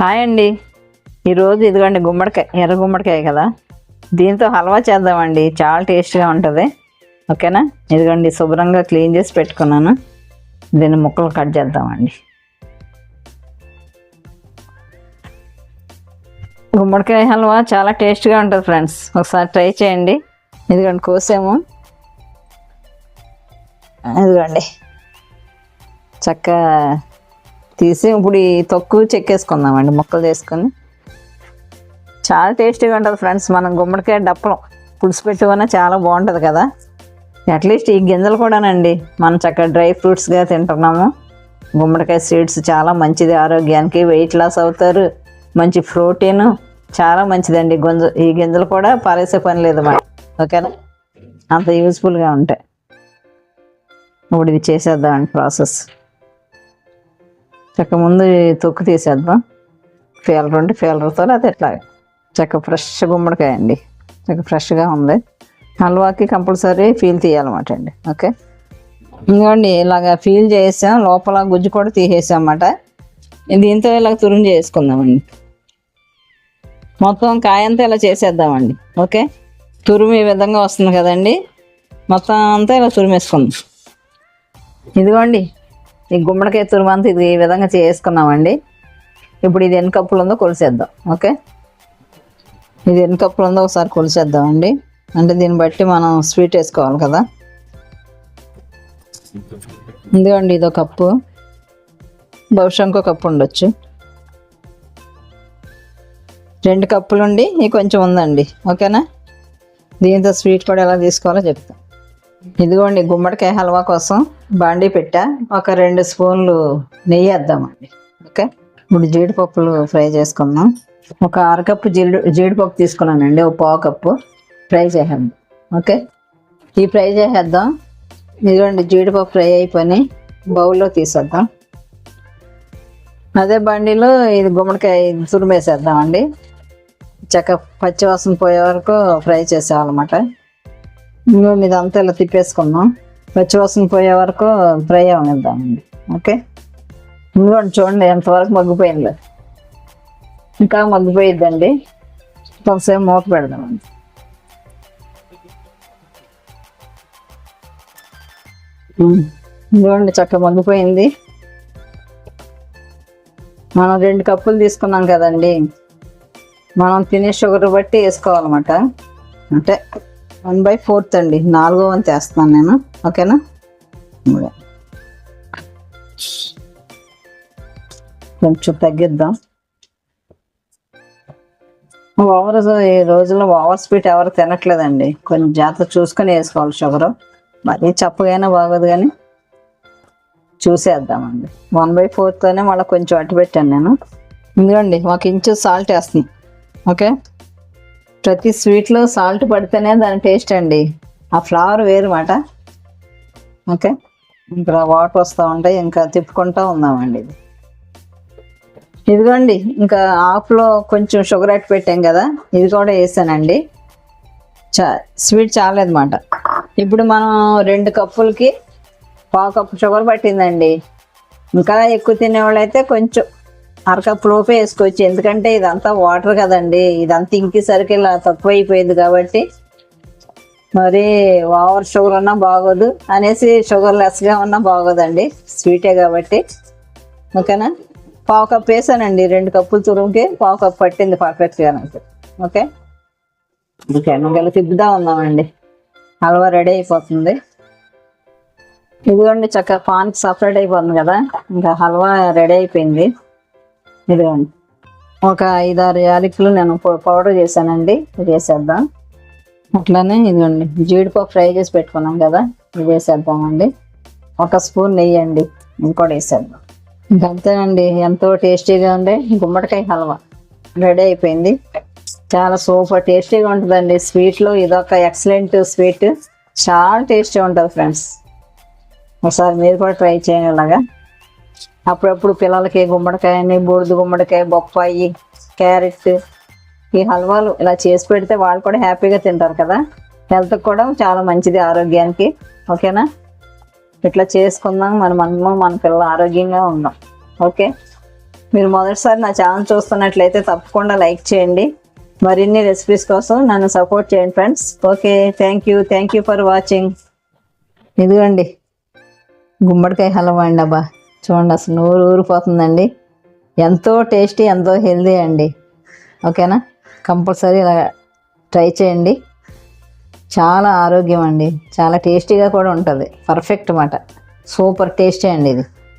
Hi అండి. ఈరోజు ఇదిగోండి గుమ్మడికాయ ఎర్ర గుమ్మడికాయ కదా. దీంతో హల్వా చేద్దామండి. చాలా టేస్ట్గా ఉంటుంది. ఓకేనా? ఇదిగోండి శుభ్రంగా క్లీన్ చేసి పెట్టుకున్నాను. దీన్ని ముక్కలు కట్ చేద్దామండి. గుమ్మడికాయ హల్వా చాలా టేస్ట్గా ఉంటుంది ఫ్రెండ్స్. ఒకసారి ట్రై చేయండి. ఇదిగోండి కోసాము. ఇదిగోండి. చక్కగా తీసి ఇప్పుడు ఈ తొక్కు చెక్కేసుకుందామండి ముక్కలు చేసుకొని. చాలా టేస్టీగా ఉంటుంది ఫ్రెండ్స్ మనం గుమ్మడికాయ డప్పలం పులుసు పెట్టుకున్నా చాలా బాగుంటుంది కదా. అట్లీస్ట్ ఈ గింజలు కూడానండి మనం చక్కగా డ్రై ఫ్రూట్స్గా తింటున్నాము. గుమ్మడికాయ సీడ్స్ చాలా మంచిది ఆరోగ్యానికి వెయిట్ లాస్ అవుతారు మంచి ప్రోటీన్ చాలా మంచిదండి. గుంజ ఈ గింజలు కూడా పారేసే పని లేదు మనం ఓకేనా? అంత యూస్ఫుల్గా ఉంటాయి. ఇప్పుడు ఇది చేసేద్దామండి ప్రాసెస్. చక్క ముందు తొక్కు తీసేద్దాం. ఫీలర్ ఉంటే ఫీలర్తో అది ఎట్లా చక్క ఫ్రెష్ గుమ్మడికాయ అండి. చక్క ఫ్రెష్గా ఉంది. హల్వాకి కంపల్సరీ ఫీల్ తీయాలన్నమాట అండి. ఓకే? ఇంకోండి ఇలాగ ఫీల్ చేసాం లోపల గుజ్జు కూడా తీసేసామన్నమాట. దీంతో ఇలాగ తురుము చేసుకుందామండి. మొత్తం కాయంతా ఇలా చేసేద్దామండి. ఓకే? తురుము ఈ విధంగా వస్తుంది కదండి. మొత్తం అంతా ఇలా తురిమేసుకుందాం. ఇదిగోండి ఈ గుమ్మడికాయ తురుమంత ఇది ఈ విధంగా చేసుకున్నామండి. ఇప్పుడు ఇది ఎన్ని కప్పులు ఉందో కొలిసేద్దాం ఓకే? ఇది ఎన్ని కప్పులు ఉందో ఒకసారి కొలిసేద్దామండి. అంటే దీన్ని బట్టి మనం స్వీట్ వేసుకోవాలి కదా. ఇదిగోండి ఇదో కప్పు. బహుశా ఇంకో కప్పు ఉండొచ్చు. రెండు కప్పులు ఉండి ఇది కొంచెం ఉందండి ఓకేనా? దీంతో స్వీట్ కూడా ఎలా తీసుకోవాలో చెప్తాం. ఇదిగోండి గుమ్మడికాయ హల్వా కోసం బాండీ పెట్టా. ఒక రెండు స్పూన్లు నెయ్యి వేద్దామండి. ఓకే? ఇప్పుడు జీడిపప్పులు ఫ్రై చేసుకుందాం. ఒక అరకప్పు జీడి జీడిపప్పు తీసుకున్నానండి ఒక పావు కప్పు ఫ్రై చేద్దాం ఓకే? ఈ ఫ్రై చేసేద్దాం. ఇదిగోండి జీడిపప్పు ఫ్రై అయిపోయి బౌల్లో తీసేద్దాం. అదే బండిలో ఇది గుమ్మడికాయ తురిమేసేద్దామండి. చక్క పచ్చివాసన పోయే వరకు ఫ్రై చేసేవాళ్ళమాట ఇంకో మీద అంతా ఇలా తిప్పేసుకుందాం. పచ్చివాసన పోయే వరకు ఫ్రై అవనిద్దామండి. ఓకే? ఇంకోండి చూడండి ఎంతవరకు మగ్గిపోయిందో. ఇంకా మగ్గిపోయిద్దండి. కొంతసేపు మూత పెడదామండి. ఇంకోండి చక్కగా మగ్గిపోయింది. మనం రెండు కప్పులు తీసుకున్నాం కదండి. మనం తినే షుగర్ బట్టి వేసుకోవాలన్నమాట. అంటే వన్ బై ఫోర్త్ అండి. నాలుగో వంతు వేస్తున్నాను నేను. ఓకేనా? కొంచెం తగ్గిద్దాం. ఓవర్ ఈ రోజుల్లో ఓవర్ స్వీట్ ఎవరు తినట్లేదండి. కొంచెం జాగ్రత్త చూసుకొని వేసుకోవాలి షుగర్. మరీ చప్పగైనా బాగోదు కానీ చూసేద్దామండి. వన్ బై ఫోర్తోనే మళ్ళీ కొంచెం అట్టు పెట్టాను నేను. ఇదిగోండి మాకు ఇంచెస్ సాల్ట్ వేస్తున్నాం ఓకే? ప్రతి స్వీట్లో సాల్ట్ పడితేనే దాని టేస్ట్ అండి. ఆ ఫ్లవర్ వేరు మాట. ఓకే ఇంకా వాటర్ వస్తూ ఉంటాయి ఇంకా తిప్పుకుంటూ ఉందామండి ఇది. ఇదిగోండి ఇంకా ఆఫ్లో కొంచెం షుగర్ అట్టు పెట్టాం కదా ఇది కూడా వేసానండి. చా స్వీట్ చాలేదన్నమాట ఇప్పుడు మనం రెండు కప్పులకి పావు కప్పు షుగర్ పట్టిందండి. ఇంకా ఎక్కువ తినేవాళ్ళు అయితే కొంచెం అరకప్పు లోపే వేసుకోవచ్చు. ఎందుకంటే ఇదంతా వాటర్ కదండి. ఇదంతా ఇంకేసరికి ఇలా తక్కువ అయిపోయింది కాబట్టి మరి ఓవర్ షుగర్ ఉన్నా బాగోదు. అనేసి షుగర్ లెస్గా ఉన్నా బాగోదండి. స్వీటే కాబట్టి. ఓకేనా? పావు కప్ వేసానండి. రెండు కప్పులు తురుముకి పావు కప్ పట్టింది పర్ఫెక్ట్గా నాకు. ఓకే? ఓకే ఇంకా తిప్పుదా ఉందామండి హల్వా రెడీ అయిపోతుంది. ఇదిగోండి చక్కగా పాన్కి సపరేట్ అయిపోతుంది కదా. ఇంకా హల్వా రెడీ అయిపోయింది. ఇదిగోండి. ఒక ఐదారు యాలకులు నేను పౌడర్ చేశానండి. ఇది వేసేద్దాం అట్లానే ఇదిగోండి జీడిపప్పు ఫ్రై చేసి పెట్టుకున్నాం కదా ఇది వేసేద్దామండి ఒక స్పూన్ నెయ్యి అండి ఇది కూడా వేసేద్దాం. ఇంక అంతేనండి ఎంతో టేస్టీగా ఉండే గుమ్మడికాయ హల్వా. రెడీ అయిపోయింది. చాలా సూపర్ టేస్టీగా ఉంటుందండి. స్వీట్లో ఇదొక ఎక్సలెంట్ స్వీట్. చాలా టేస్టీ ఉంటుంది ఫ్రెండ్స్. ఒకసారి మీరు కూడా ట్రై చేయండి ఇలాగా. అప్పుడప్పుడు పిల్లలకి గుమ్మడికాయని బూడిద గుమ్మడికాయ బొప్పాయి క్యారెట్ ఈ హల్వాలు ఇలా చేసి పెడితే వాళ్ళు కూడా హ్యాపీగా తింటారు కదా. హెల్త్కి కూడా చాలా మంచిది ఆరోగ్యానికి. ఓకేనా? ఇట్లా చేసుకుందాం. మన మనము మన పిల్లలు ఆరోగ్యంగా ఉందాం. ఓకే? మీరు మొదటిసారి నా ఛానల్ చూస్తున్నట్లయితే తప్పకుండా లైక్ చేయండి. మరిన్ని రెసిపీస్ కోసం నన్ను సపోర్ట్ చేయండి friends. Okay? Thank you. Thank you for watching. ఇదిగోండి. గుమ్మడికాయ హల్వా అండి అబ్బా. చూడండి అసలు నూరు ఊరిపోతుందండి. ఎంతో టేస్టీ ఎంతో హెల్దీ అండి. ఓకేనా? కంపల్సరీ ఇలా ట్రై చేయండి. చాలా ఆరోగ్యం అండి. చాలా టేస్టీగా కూడా ఉంటుంది. పర్ఫెక్ట్ మాట. సూపర్ టేస్టీ అండి ఇది.